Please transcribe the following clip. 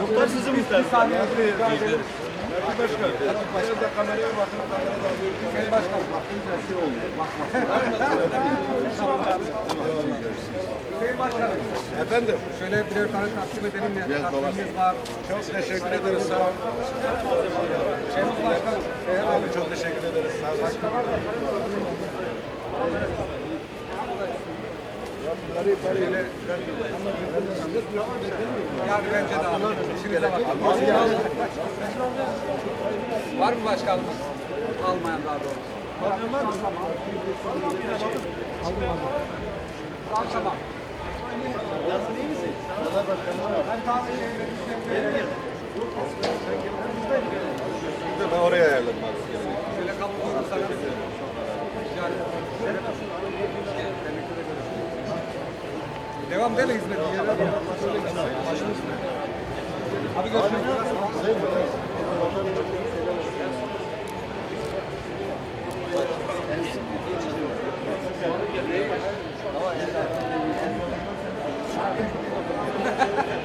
Muhtar sizin muhtar. Efendim, Şöyle birer tane takdim edelim ya. Takvimimiz var. çok teşekkür ederiz. Sağ olun. Şenol Başkan. Abi çok teşekkür ederiz. Sağ olun. Yani bence de abi. İşinize bakın. Var mı başkanımız? Almayan daha doğrusu. Tamam tamam. Ben oraya ayarladım abi. Şöyle kapı vurursanız. Yani. Devam edelim hizmeti. Abi görüşürüz.